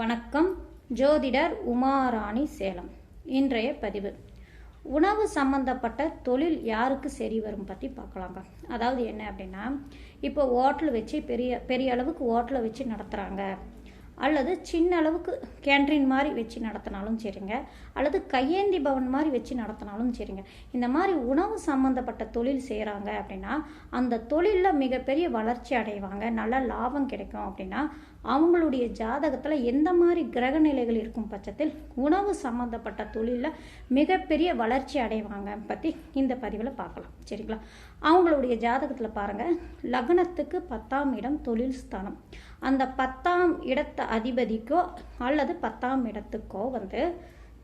வணக்கம். ஜோதிடர் உமாராணி சேலம். இன்றைய பதிவு. உணவு சம்பந்தப்பட்ட தொழில் யாருக்கு சரி வரும் பற்றி பார்க்கலாங்க. அதாவது என்ன அப்படின்னா இப்போ ஹோட்டல் வச்சு பெரிய பெரிய அளவுக்கு ஹோட்டலை வச்சு நடத்துகிறாங்க அல்லது சின்ன அளவுக்கு கேன்டீன் மாதிரி வச்சு நடத்தினாலும் சரிங்க. அல்லது கையேந்தி பவன் மாதிரி வச்சு நடத்தினாலும் சரிங்க. இந்த மாதிரி உணவு சம்மந்தப்பட்ட தொழில் செய்கிறாங்க அப்படின்னா அந்த தொழிலில் மிகப்பெரிய வளர்ச்சி அடைவாங்க. நல்ல லாபம் கிடைக்கும் அப்படின்னா அவங்களுடைய ஜாதகத்தில் எந்த மாதிரி கிரக நிலைகள் இருக்கும் பட்சத்தில் உணவு சம்மந்தப்பட்ட தொழிலில் மிகப்பெரிய வளர்ச்சி அடைவாங்க பற்றி இந்த பதிவில் பார்க்கலாம். சரிங்களா? அவங்களுடைய ஜாதகத்தில் பாருங்கள் லக்னத்துக்கு பத்தாம் இடம் தொழில் ஸ்தானம். அந்த பத்தாம் இடத்த அதிபதிக்கோ அல்லது பத்தாம் இடத்துக்கோ வந்து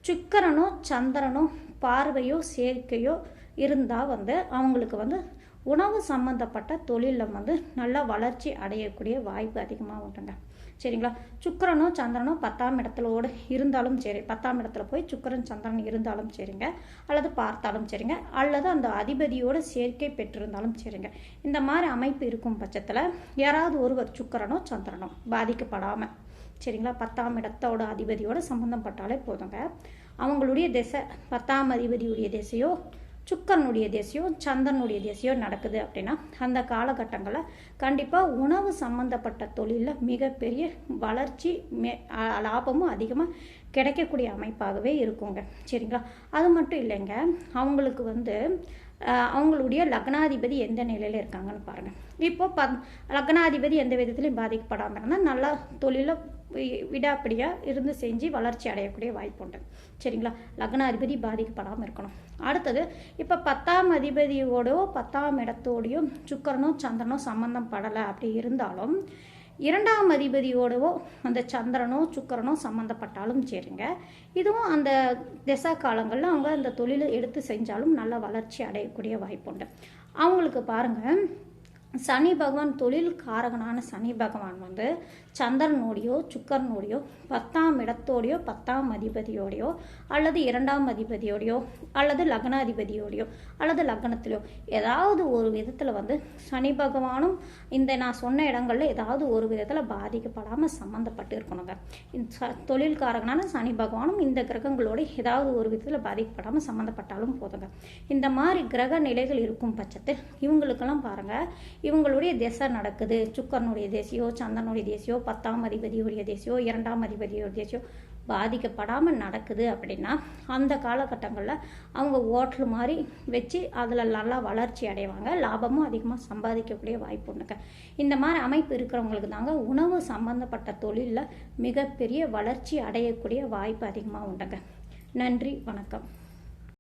சுக்கரனோ சந்திரனோ பார்வையோ சேர்க்கையோ இருந்தால் வந்து அவங்களுக்கு வந்து உணவு சம்மந்தப்பட்ட தொழிலில் வந்து நல்லா வளர்ச்சி அடையக்கூடிய வாய்ப்பு அதிகமாக உண்டுங்க சரிங்களா? சுக்கரனோ சந்திரனோ பத்தாம் இடத்துலோடு இருந்தாலும் சரி பத்தாம் இடத்துல போய் சுக்கரன் சந்திரன் இருந்தாலும் சரிங்க. அல்லது பார்த்தாலும் சரிங்க. அல்லது அந்த அதிபதியோட சேர்க்கை பெற்றிருந்தாலும் சரிங்க. இந்த மாதிரி அமைப்பு இருக்கும் பட்சத்தில் யாராவது ஒருவர் சுக்கரனோ சந்திரனோ பாதிக்கப்படாமல் சரிங்களா? பத்தாம் இடத்தோட அதிபதியோட சம்மந்தப்பட்டாலே போதுங்க. அவங்களுடைய திசை பத்தாம் அதிபதியுடைய திசையோ சுக்கரனுடைய திசையோ சந்திரனுடைய திசையோ நடக்குது அப்படின்னா அந்த காலகட்டங்களில் கண்டிப்பாக உணவு சம்மந்தப்பட்ட தொழிலில் மிகப்பெரிய வளர்ச்சி மே லாபமும் அதிகமாக கிடைக்கக்கூடிய அமைப்பாகவே இருக்குங்க. சரிங்களா? அது மட்டும் இல்லைங்க அவங்களுக்கு வந்து அவங்களுடைய லக்னாதிபதி எந்த நிலையில் இருக்காங்கன்னு பாருங்கள் இப்போ ப லக்னாதிபதி எந்த விதத்துலையும் பாதிக்கப்படாமல் இருந்தால் நல்லா தொழிலை விடாப்படியாக இருந்து செஞ்சு வளர்ச்சி அடையக்கூடிய வாய்ப்பு உண்டு. சரிங்களா? லக்னாதிபதி பாதிக்கப்படாமல் இருக்கணும். அடுத்தது இப்போ பத்தாம் அதிபதியோடோ பத்தாம் இடத்தோடையோ சுக்கரனோ சந்திரனோ சம்மந்தம் படலை அப்படி இருந்தாலும் இரண்டாம் அதிபதியோடவோ அந்த சந்திரனோ சுக்கரனோ சம்மந்தப்பட்டாலும் சரிங்க. இதுவும் அந்த திசா காலங்களில் அவங்க அந்த தொழிலை எடுத்து செஞ்சாலும் நல்ல வளர்ச்சி அடையக்கூடிய வாய்ப்புண்டு அவங்களுக்கு பாருங்கள் சனி பகவான் தொழில் காரகனான சனி பகவான் வந்து சந்திரனோடையோ சுக்கரனோடையோ பத்தாம் இடத்தோடையோ பத்தாம் அதிபதியோடையோ அல்லது இரண்டாம் அதிபதியோடையோ அல்லது லக்னாதிபதியோடையோ அல்லது லக்னத்திலையோ ஏதாவது ஒரு விதத்தில் வந்து சனி பகவானும் இந்த நான் சொன்ன இடங்களில் ஏதாவது ஒரு விதத்தில் பாதிக்கப்படாமல் சம்மந்தப்பட்டு இருக்கணுங்க. இந்த தொழில்காரகனான சனி பகவானும் இந்த கிரகங்களோட ஏதாவது ஒரு விதத்தில் பாதிக்கப்படாமல் சம்மந்தப்பட்டாலும் போதுங்க. இந்த மாதிரி கிரக நிலைகள் இருக்கும் பட்சத்தில் இவங்களுக்கெல்லாம் பாருங்கள் இவங்களுடைய திசை நடக்குது. சுக்கரனுடைய தேசியோ சந்தனுடைய தேசியோ பத்தாம் அதிபதியுடைய தேசியோ இரண்டாம் அதிபதியோடைய தேசியோ பாதிக்கப்படாமல் நடக்குது அப்படின்னா அந்த காலகட்டங்களில் அவங்க ஓட்டல் மாதிரி வச்சு அதில் நல்லா வளர்ச்சி அடைவாங்க. லாபமும் அதிகமாக சம்பாதிக்கக்கூடிய வாய்ப்பு உண்டுங்க. இந்த மாதிரி அமைப்பு இருக்கிறவங்களுக்கு தாங்க உணவு சம்பந்தப்பட்ட தொழிலில் மிகப்பெரிய வளர்ச்சி அடையக்கூடிய வாய்ப்பு அதிகமாக உண்டுங்க. நன்றி வணக்கம்.